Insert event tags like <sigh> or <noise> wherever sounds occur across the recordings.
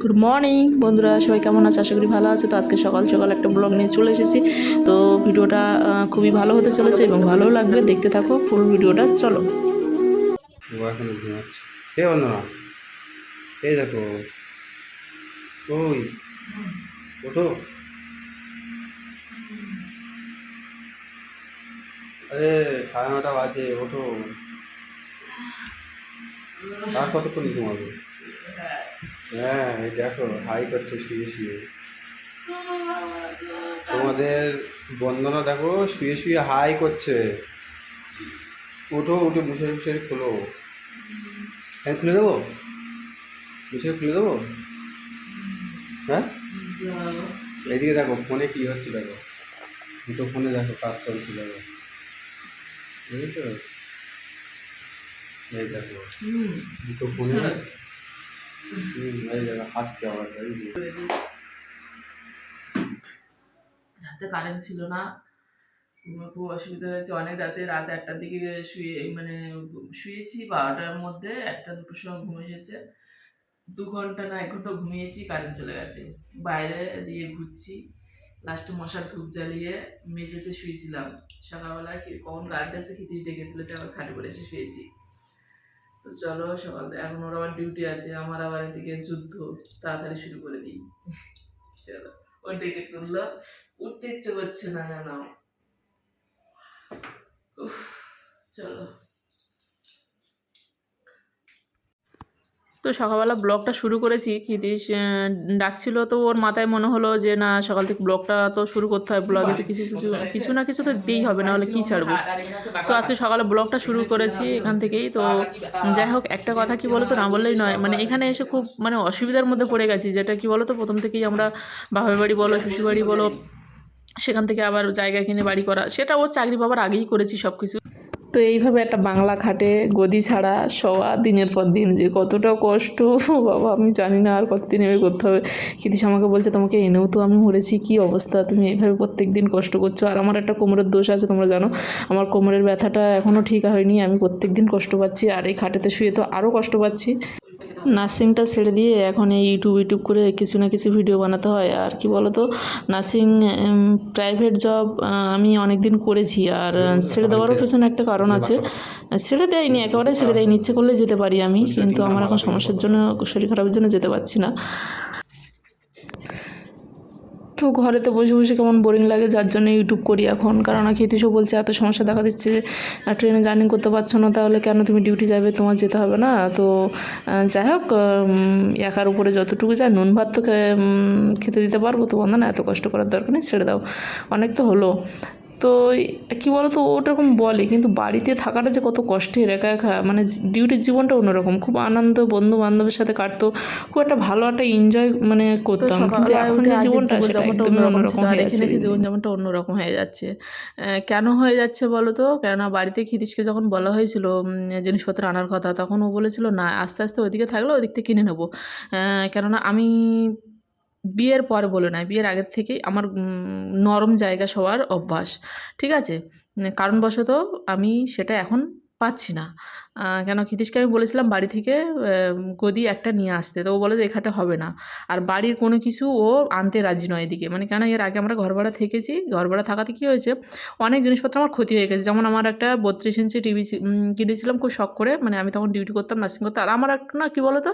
Good morning বন্ধুরা, সবাই কেমন আছে? আশা করি ভালো আছে। তো আজকে সকাল সকাল একটা ব্লগ নিয়ে চলে এসেছি। তো ভিডিওটা খুবই ভালো হতে চলেছে এবং ভালোও লাগবে। দেখতে থাকো ফুল ভিডিওটা, চলো। ঘুমাচ্ছে এই দেখো। ওই আরে, সাড়ে নটা বাজে, ওঠো। আর কতক্ষণ ঘুমাবে? হ্যাঁ এই দেখো হাই করছে শুয়ে শুয়ে। তোমাদের বন্দনা দেখো শুয়ে শুয়ে হাই করছে। ওঠো উঠে মুসের মুসের খোলো। হ্যাঁ খুলে দেবো? মুসের খুলে দেবো? হ্যাঁ? এদিকে দেখো ফোনে কী হচ্ছে দেখো। দুটো ফোনে দেখো কাজ চলছে দেখো। বুঝেছ? এই দেখো দুটো ফোনে দেখো। রাতে কারেন্ট ছিল না। খুব অসুবিধা হয়েছে। অনেক রাতে, রাত একটার দিকে শুয়ে মানে শুয়েছি বারোটার মধ্যে, একটা দুটোর সময় ঘুম এসেছে। দু ঘণ্টা না, এক ঘণ্টা ঘুমিয়েছি কারেন্ট চলে গেছে। বাইরে দিয়ে ঘুরছি। লাস্টে মশার ধূপ জ্বালিয়ে মেঝেতে শুয়েছিলাম। সকালবেলা কখন কারেন্ট এসে খিতিস ডেকে তুলেছে, আবার খাটে পড়ে এসে শুয়েছি। তো চলো সকাল এখন ওর আবার ডিউটি আছে, আমার আবার এদিকে যুদ্ধ, তাড়াতাড়ি শুরু করে দিই। চলো, ও ডেকে তুলল উঠতে ইচ্ছে করছে না কেন চলো। তো সকালবেলা ব্লগটা শুরু করেছি। ক্ষিতীশ ডাকছিল তো ওর মাথায় মনে হলো যে না সকাল থেকে ব্লগটা তো শুরু করতে হয় ব্লগে তো কিছু কিছু কিছু না কিছু তো দিতেই হবে না হলে কী ছাড়বো? তো আজকে সকালে ব্লগটা শুরু করেছি এখান থেকেই। তো যাই হোক একটা কথা কি বলতো না বললেই নয়। মানে এখানে এসে খুব মানে অসুবিধার মধ্যে পড়ে গেছি। যেটা কি বলতো প্রথম থেকেই আমরা বাপের বাড়ি বলো শ্বশুর বাড়ি বলো সেখান থেকে আবার জায়গা কিনে বাড়ি করা সেটা ও চাকরি পাবার আগেই করেছি সব কিছু তো এইভাবে একটা বাংলা খাটে গদি ছাড়া শোয়া দিনের পর দিন যে কতটা কষ্ট। <laughs> বাবা, আমি জানি না আর কতদিন এভাবে করতে হবে। কিন্তু আমাকে বলছে, তোমাকে এনেও তো আমি মরেছি, কী অবস্থা? তুমি এইভাবে প্রত্যেক দিন কষ্ট করছ। আর আমার একটা কোমরের দোষ আছে, তোমরা জানো। আমার কোমরের ব্যথাটা এখনও ঠিক হয়নি, আমি প্রত্যেক দিন কষ্ট পাচ্ছি। আর এই খাটেতে শুয়ে তো আরও কষ্ট পাচ্ছি। নার্সিংটা ছেড়ে দিয়ে এখন এই ইউটিউব ইউটিউব করে কিছু না কিছু ভিডিও বানাতে হয়। আর কি বলো তো নার্সিং প্রাইভেট জব আমি অনেক দিন করেছি। আর ছেড়ে দেওয়ারও পেছনে একটা কারণ আছে। ছেড়ে দেয়নি একেবারে ছেড়ে দেয়নি। ইচ্ছে করলে যেতে পারি আমি কিন্তু আমার এখন সমস্যার জন্য শরীর খারাপের জন্য যেতে পারছি না। তো ঘরে তো বসে বসে কেমন বোরিং লাগে, যার জন্য ইউটিউব করি এখন। কারণ খেতিসও বলছে, এত সমস্যা দেখা দিচ্ছে, আর ট্রেনে জার্নি করতে পারছ না, তাহলে কেন তুমি ডিউটি যাবে? তোমার যেতে হবে না। তো যাই হোক একার উপরে যতটুকু যায়, নুন ভাত তো খেতে দিতে পারব। তো বন্ধ না এত কষ্ট করার দরকার নেই, ছেড়ে দাও। অনেক তো হলো। তো কী বলো তো ওরকম বলে কিন্তু বাড়িতে থাকাটা যে কত কষ্টের একা একা মানে ডিউটির জীবনটা অন্যরকম। খুব আনন্দ বন্ধু বান্ধবের সাথে কাটতো খুব একটা ভালো একটা এনজয় মানে করতাম। কিন্তু এখন যে জীবনটা সেটা একদমই অন্যরকম হয়ে যাচ্ছে জীবনযাপনটা অন্যরকম হয়ে যাচ্ছে। কেন হয়ে যাচ্ছে বলো তো? কেননা বাড়িতে খিরিশকে যখন বলা হয়েছিল জিনিসপত্র আনার কথা তখন ও বলেছিল না আস্তে আস্তে ওইদিকে থাকলে ওদিক থেকে কিনে নেব। কেননা আমি বিয়ের পর বলে নয় বিয়ের আগের থেকেই আমার নরম জায়গা সবার অভ্যাস, ঠিক আছে? কারণবশত আমি সেটা এখন পাচ্ছি না। কেন ক্ষিতীশকে আমি বলেছিলাম বাড়ি থেকে গদি একটা নিয়ে আসতে। তো ও বলে যে এখানে হবে না। আর বাড়ির কোনো কিছু ও আনতে রাজি নয় এদিকে। মানে কেন, এর আগে আমরা ঘর ভাড়া থেকেছি। ঘর ভাড়া থাকাতে কী হয়েছে, অনেক জিনিসপত্র আমার ক্ষতি হয়ে গেছে। যেমন আমার একটা বত্রিশ ইঞ্চি টিভি কিনেছিলাম খুব শখ করে। মানে আমি তখন ডিউটি করতাম নার্সিং করতাম। আর আমার একটা না, কী বলো তো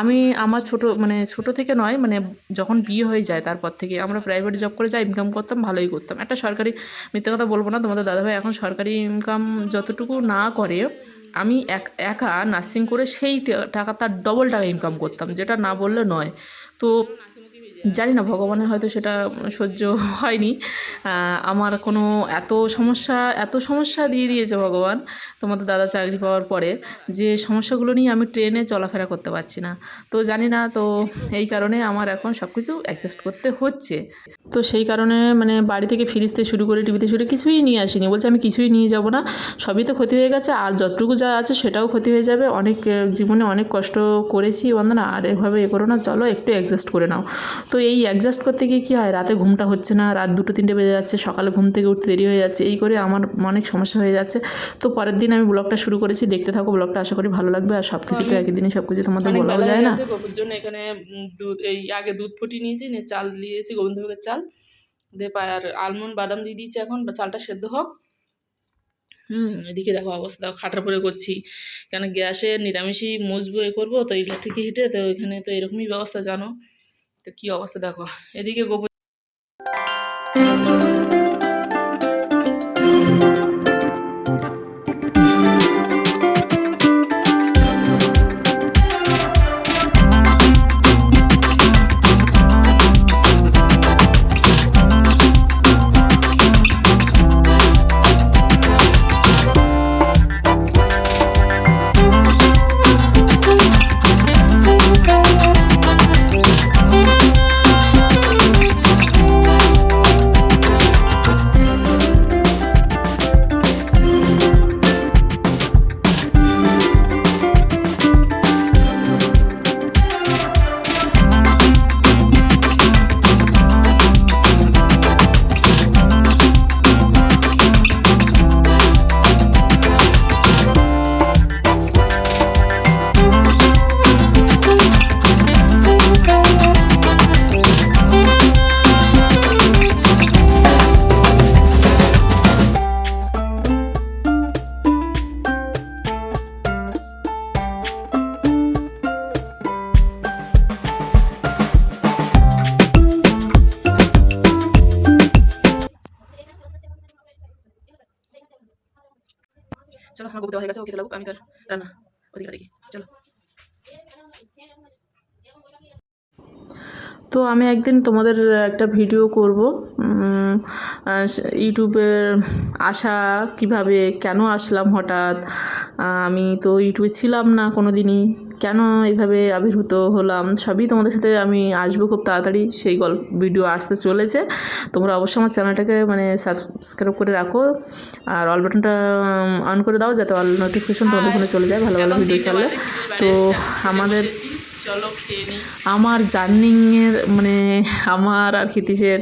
আমি, আমার ছোট মানে ছোট থেকে নয় মানে যখন বিয়ে হয়ে যায় তারপর থেকে আমরা প্রাইভেট জব করে যা ইনকাম করতাম, ভালোই করতাম। একটা সরকারি, মিথ্যে কথা বলব না, তোমাদের দাদাভাই এখন সরকারি ইনকাম যতটুকু না করে আমি এক, একা নার্সিং করে সেই টাকা তার ডবল টাকা ইনকাম করতাম, যেটা না বললে নয়। তো জানি না, ভগবানের হয়তো সেটা সহ্য হয়নি। আমার কোনো এত সমস্যা এত সমস্যা দিয়ে দিয়েছে ভগবান তোমাদের দাদা চাকরি পাওয়ার পরে যে সমস্যাগুলো নিয়ে আমি ট্রেনে চলাফেরা করতে পারছি না। তো জানি না, তো এই কারণে আমার এখন সব কিছু অ্যাডজাস্ট করতে হচ্ছে। তো সেই কারণে মানে বাড়ি থেকে ফিরিস্তে শুরু করে টিভিতে শুরু কিছুই নিয়ে আসিনি। বলছে, আমি কিছুই নিয়ে যাব না। সবই তো ক্ষতি হয়ে গেছে। আর যতটুকু যা আছে সেটাও ক্ষতি হয়ে যাবে। অনেক, জীবনে অনেক কষ্ট করেছি বন্ধনা আর এভাবে এ করো না। চলো, একটু অ্যাডজাস্ট করে নাও। তো এই অ্যাডজাস্ট করতে গিয়ে কী হয়? রাতে ঘুমটা হচ্ছে না রাত দুটো তিনটে বেজে যাচ্ছে সকালে ঘুম থেকে উঠতে দেরি হয়ে যাচ্ছে এই করে আমার অনেক সমস্যা হয়ে যাচ্ছে। তো পরের দিন আমি ব্লগটা শুরু করেছি দেখতে থাকো ব্লগটা আশা করি ভালো লাগবে। আর সব কিছু তো একই দিনে সব কিছু তোমাদের বলাও বেলা যায় না। গেছে জন্য এখানে দুধ এই আগে দুধ ফুটিয়ে নিয়েছি নিয়ে চাল দিয়েছি গোবিন্দভোগের চাল। দিয়ে পায় আর আলমন্ড বাদাম দিয়ে দিয়েছি এখন বা চালটা সেদ্ধ হোক। হুম এদিকে দেখো অবস্থা দেখো খাটার পরে করছি। কেন গ্যাসে নিরামিষই মুসবো এ করব তো ইলেকট্রিক হিটে তো এখানে তো এরকমই ব্যবস্থা জানো? তো কী অবস্থা দেখো এদিকে গোবর চলো, আমার গোবর হয়ে গেছে ও লাগুক আমি তার রান্না ওদিকে দেখি। চলো। তো আমি একদিন তোমাদের একটা ভিডিও করব ইউটিউবের আসা কীভাবে কেন আসলাম হঠাৎ আমি তো ইউটিউবে ছিলাম না কোনো দিনই কেন এইভাবে আবির্ভূত হলাম? সবই তোমাদের সাথে আমি আসব খুব তাড়াতাড়ি। সেই গল্প ভিডিও আসতে চলেছে। তোমরা অবশ্যই আমার চ্যানেলটাকে মানে সাবস্ক্রাইব করে রাখো। আর অল বাটনটা অন করে দাও যাতে অল নোটিফিকেশন তোমাদের ফোনে চলে যায় ভালো ভালো ভিডিও এবারে তো আমাদের চলো আমার জার্নিংয়ের মানে আমার আর ক্ষিতীশের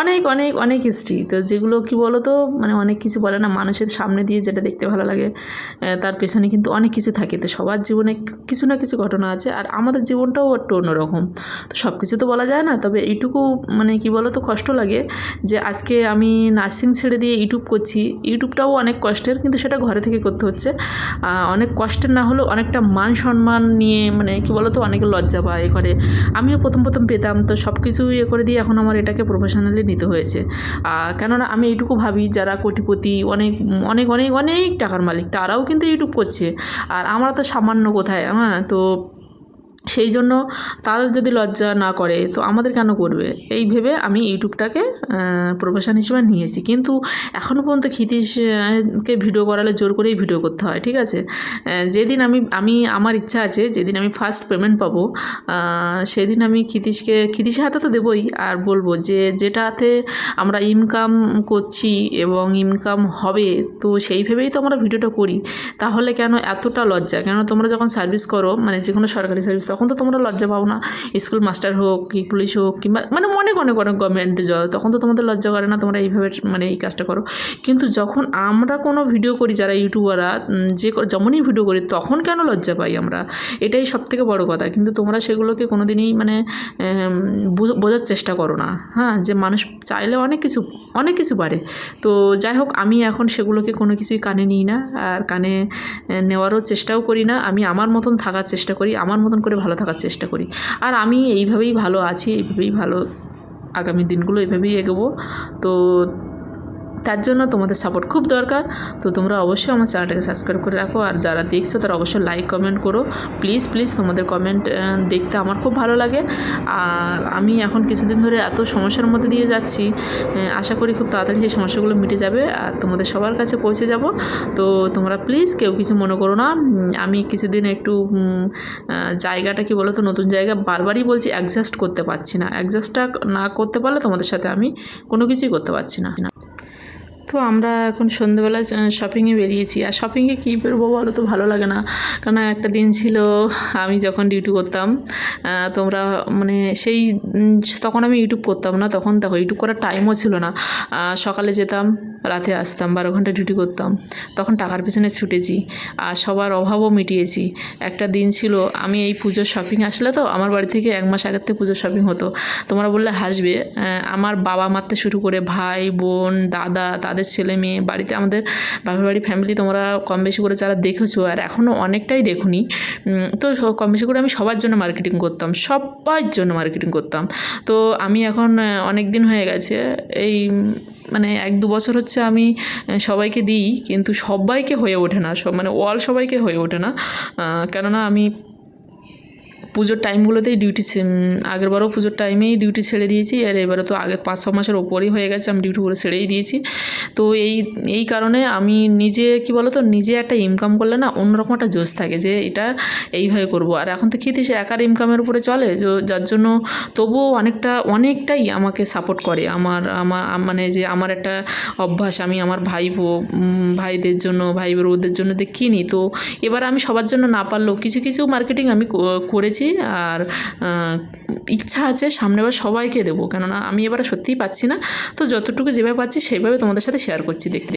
অনেক অনেক অনেক হিস্ট্রি তো যেগুলো কি বলো তো মানে অনেক কিছু বলে না, মানুষের সামনে দিয়ে যেটা দেখতে ভালো লাগে তার পেছনে কিন্তু অনেক কিছু থাকে। তো সবার জীবনে কিছু না কিছু ঘটনা আছে, আর আমাদের জীবনটাও একটু অন্যরকম। তো সব কিছু তো বলা যায় না, তবে এইটুকু মানে কি বলো তো কষ্ট লাগে যে আজকে আমি নার্সিং ছেড়ে দিয়ে ইউটিউব করছি। ইউটিউবটাও অনেক কষ্টের, কিন্তু সেটা ঘরে থেকে করতে হচ্ছে। অনেক কষ্টের না হলেও অনেকটা মান সম্মান নিয়ে মানে কি বলো তো অনেকে লজ্জা পায় এ করে। আমিও প্রথম প্রথম পেতাম, তো সব কিছু ইয়ে করে দিয়ে এখন আমার এটাকে প্রফেশনালি নিতে হয়েছে। কেননা আমি এইটুকু ভাবি, যারা কোটিপতি, অনেক অনেক অনেক অনেক টাকার মালিক, তারাও কিন্তু ইউটিউব করছে। আর আমরা তো সামান্য কোথায় হ্যাঁ তো সেই জন্য তাদের যদি লজ্জা না করে, তো আমাদের কেন করবে? এই ভেবে আমি ইউটিউবটাকে প্রফেশন হিসেবে নিয়েছি। কিন্তু এখনও পর্যন্ত ক্ষিতীশকে ভিডিও করালে জোর করেই ভিডিও করতে হয়, ঠিক আছে? যেদিন আমি আমি, আমার ইচ্ছা আছে, যেদিন আমি ফার্স্ট পেমেন্ট পাবো সেদিন আমি ক্ষিতীশকে, ক্ষিতীশের হাতে তো দেবই। আর বলব যে, যেটাতে আমরা ইনকাম করছি এবং ইনকাম হবে, তো সেই ভেবেই তো আমরা ভিডিওটা করি। তাহলে কেন এতটা লজ্জা? কেন তোমরা যখন সার্ভিস করো মানে যে কোনো সরকারি সার্ভিস তখন তো তোমরা লজ্জা পাও না। স্কুল মাস্টার হোক কি পুলিশ হোক কিংবা মানে অনেক অনেক অনেক গভর্নমেন্ট জব তখন তো তোমাদের লজ্জা করে না তোমরা এইভাবে মানে এই কাজটা করো। কিন্তু যখন আমরা কোনো ভিডিও করি, যারা ইউটিউবাররা যে যেমনই ভিডিও করি, তখন কেন লজ্জা পাই আমরা? এটাই সব থেকে বড় কথা। কিন্তু তোমরা সেগুলোকে কোনো দিনই মানে বোঝার চেষ্টা করো না। হ্যাঁ যে মানুষ চাইলে অনেক কিছু অনেক কিছু পারে। তো যাই হোক, আমি এখন সেগুলোকে কোনো কিছুই কানে নিই না। আর কানে নেওয়ারও চেষ্টাও করি না। আমি আমার মতন থাকার চেষ্টা করি। আমার মতন করে ভালো থাকার চেষ্টা করি। আর আমি এইভাবেই ভালো আছি, এইভাবেই ভালো আগামী দিনগুলো এভাবেই এগোবো। তো তার জন্য তোমাদের সাপোর্ট খুব দরকার। তো তোমরা অবশ্যই আমার চ্যানেলটাকে সাবস্ক্রাইব করে রাখো। আর যারা দেখছ, তারা অবশ্যই লাইক কমেন্ট করো। প্লিজ প্লিজ তোমাদের কমেন্ট দেখতে আমার খুব ভালো লাগে। আর আমি এখন কিছুদিন ধরে এত সমস্যার মধ্যে দিয়ে যাচ্ছি। আশা করি খুব তাড়াতাড়ি সেই সমস্যাগুলো মিটে যাবে। আর তোমাদের সবার কাছে পৌঁছে যাব। তো তোমরা প্লিজ কেউ কিছু মনে করো না। আমি কিছুদিন একটু জায়গাটা কি বলো তো নতুন জায়গা বারবারই বলছি অ্যাডজাস্ট করতে পারছি না। অ্যাডজাস্টটা না করতে পারলে তোমাদের সাথে আমি কোনো কিছুই করতে পারছি না। তো আমরা এখন সন্ধ্যেবেলা শপিংয়ে বেরিয়েছি। আর শপিংয়ে কী বেরোবো বলো তো? ভালো লাগে না। কারণ একটা দিন ছিল, আমি যখন ডিউটি করতাম তোমরা মানে সেই তখন আমি ইউটিউব করতাম না। তখন দেখো ইউটিউব করার টাইমও ছিল না। সকালে যেতাম রাতে আসতাম, বারো ঘণ্টা ডিউটি করতাম। তখন টাকার পিছনে ছুটেছি আর সবার অভাবও মিটিয়েছি। একটা দিন ছিল, আমি এই পুজোর শপিং আসলে তো আমার বাড়ি থেকে এক মাস আগের থেকে পুজোর শপিং হতো। তোমরা বললে হাসবে আমার বাবা মারতে শুরু করে ভাই, বোন, দাদা, তাদের ছেলে মেয়ে, বাড়িতে আমাদের বাপের বাড়ি ফ্যামিলি তোমরা কম বেশি করে যারা দেখেছ আর এখনও অনেকটাই দেখুনি তো কম বেশি করে আমি সবার জন্য মার্কেটিং করতাম সবার জন্য মার্কেটিং করতাম। তো আমি এখন অনেক দিন হয়ে গেছে, এই মানে এক দু বছর হচ্ছে আমি সবাইকে দিই, কিন্তু সবাইকে হয়ে ওঠে না, সব মানে অল সবাইকে হয়ে ওঠে না। কেননা আমি পুজোর টাইমগুলোতেই ডিউটি আগেরবারও পুজোর টাইমেই ডিউটি ছেড়ে দিয়েছি। আর এবারে তো আগে পাঁচ ছ মাসের ওপরই হয়ে গেছে, আমি ডিউটি করে ছেড়েই দিয়েছি। তো এই এই কারণে আমি নিজে, কি বলো তো নিজে একটা ইনকাম করলে না অন্যরকম একটা জোশ থাকে যে এটা এইভাবে করব। আর এখন তো খেতে সে একার ইনকামের উপরে চলে যার জন্য তবুও অনেকটা, অনেকটাই আমাকে সাপোর্ট করে। আমার আমার মানে যে আমার একটা অভ্যাস, আমি আমার ভাই ভাইদের জন্য, ভাই বোনদের জন্য কিনি, তো এবার আমি সবার জন্য না পারলেও কিছু কিছু মার্কেটিং আমি ক- করেছি আর ইচ্ছা আছে সামনে বার সবাইকে দেবো। কেননা আমি এবারে সত্যিই পাচ্ছি না। তো যতটুকু যেভাবে পাচ্ছি সেইভাবে তোমাদের সাথে শেয়ার করছি দেখতে।